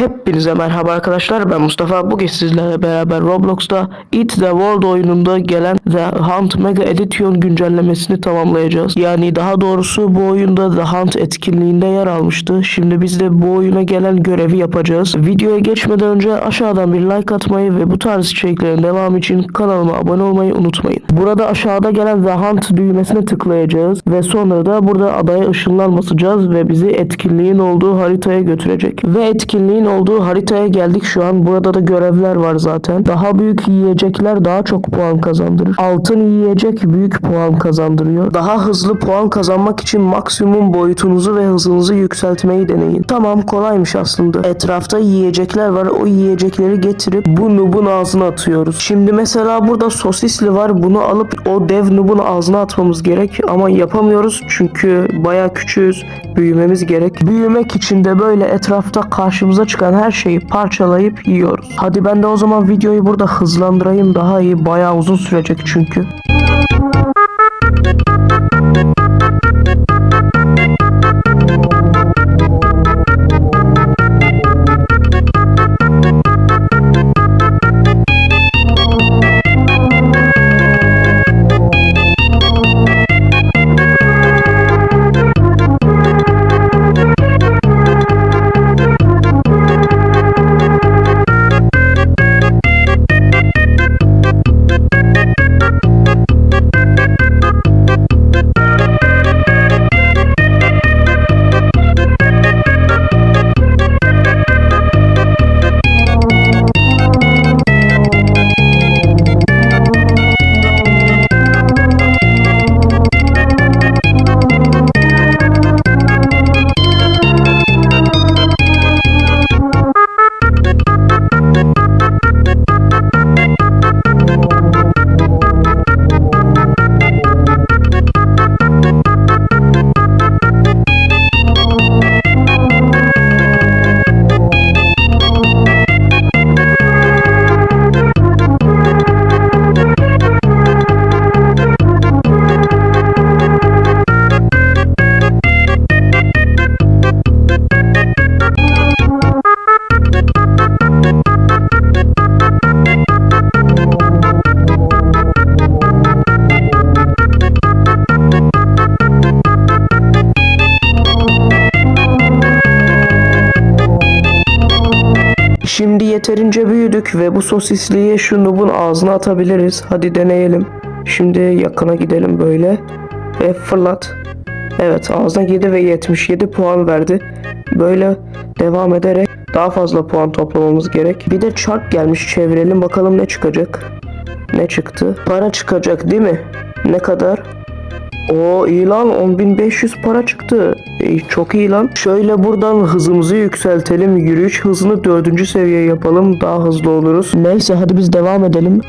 Hepinize merhaba arkadaşlar ben Mustafa bugün sizlerle beraber Roblox'ta It The World oyununda gelen The Hunt Mega Edition güncellemesini tamamlayacağız. Yani daha doğrusu bu oyunda The Hunt etkinliğinde yer almıştı. Şimdi biz de bu oyuna gelen görevi yapacağız. Videoya geçmeden önce aşağıdan bir like atmayı ve bu tarz içeriklerin devamı için kanalıma abone olmayı unutmayın. Burada aşağıda gelen The Hunt düğmesine tıklayacağız ve sonra da burada adaya ışınlan basacağız ve bizi etkinliğin olduğu haritaya götürecek. Ve etkinliğin olduğu haritaya geldik şu an. Burada da görevler var zaten. Daha büyük yiyecekler daha çok puan kazandırır. Altın yiyecek büyük puan kazandırıyor. Daha hızlı puan kazanmak için maksimum boyutunuzu ve hızınızı yükseltmeyi deneyin. Tamam kolaymış aslında. Etrafta yiyecekler var. O yiyecekleri getirip bu nubun ağzına atıyoruz. Şimdi mesela burada sosisli var. Bunu alıp o dev nubun ağzına atmamız gerek. Ama yapamıyoruz çünkü baya küçüğüz. Büyümemiz gerek. Büyümek için de böyle etrafta karşımıza çıkan her şeyi parçalayıp yiyoruz. Hadi ben de o zaman videoyu burada hızlandırayım daha iyi. Baya uzun sürecek çünkü. Şimdi yeterince büyüdük ve bu sosisliği şu nubun ağzına atabiliriz. Hadi deneyelim. Şimdi yakına gidelim böyle. Ve fırlat. Evet ağzına girdi ve 77 puan verdi. Böyle devam ederek daha fazla puan toplamamız gerek. Bir de çark gelmiş çevirelim bakalım ne çıkacak. Ne çıktı? Para çıkacak değil mi? Ne kadar? O iyi lan 10.500 para çıktı. Çok iyi lan. Şöyle buradan hızımızı yükseltelim. Yürüyüş hızını dördüncü seviye yapalım. Daha hızlı oluruz. Neyse hadi biz devam edelim.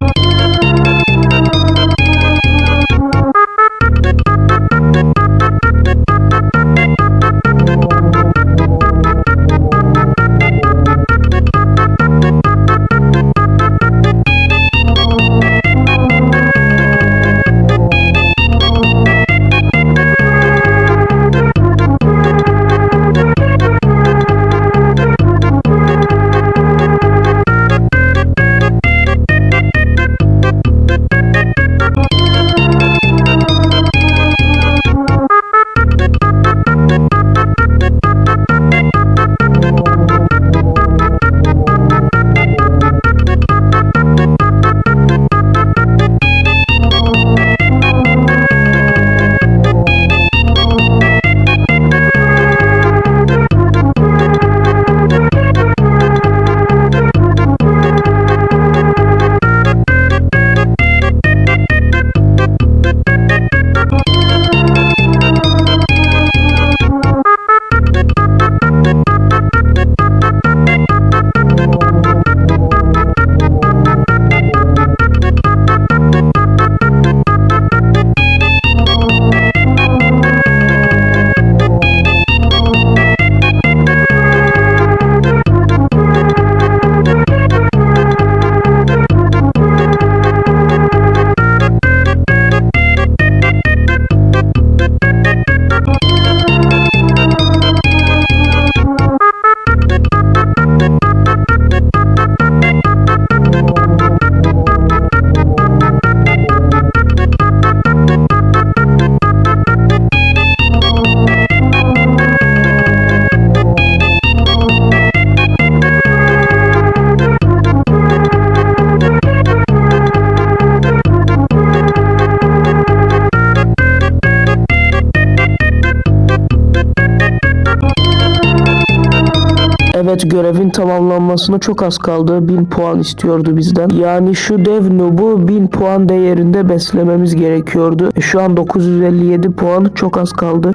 Evet görevin tamamlanmasına çok az kaldı. 1000 puan istiyordu bizden. Yani şu dev noob'u 1000 puan değerinde beslememiz gerekiyordu. E, Şu an 957 puan çok az kaldı.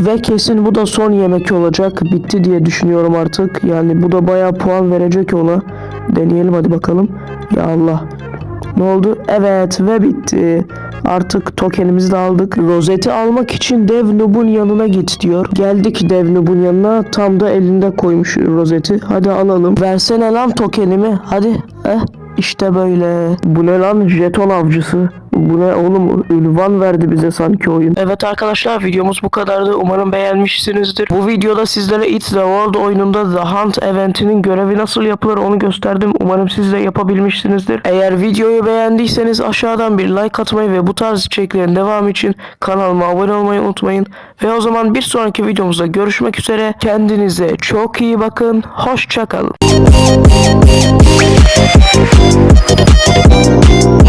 Ve kesin bu da son yemek olacak. Bitti diye düşünüyorum artık. Yani bu da bayağı puan verecek ona. Deneyelim hadi bakalım. Ya Allah. Ne oldu? Evet ve bitti. Artık tokenimizi de aldık. Rozeti almak için Dev Noob'un yanına git diyor. Geldik Dev Noob'un yanına. Tam da elinde koymuş rozeti. Hadi alalım. Versene lan tokenimi. Hadi. Eh. İşte böyle. Bu ne lan jeton avcısı? Bu ne oğlum ünvan verdi bize sanki oyun. Evet arkadaşlar videomuz bu kadardı. Umarım beğenmişsinizdir. Bu videoda sizlere It's the World oyununda The Hunt eventinin görevi nasıl yapılır onu gösterdim. Umarım siz de yapabilmişsinizdir. Eğer videoyu beğendiyseniz aşağıdan bir like atmayı ve bu tarz içeriklerin devamı için kanalıma abone olmayı unutmayın. Ve o zaman bir sonraki videomuzda görüşmek üzere. Kendinize çok iyi bakın. Hoşçakalın. Thank you.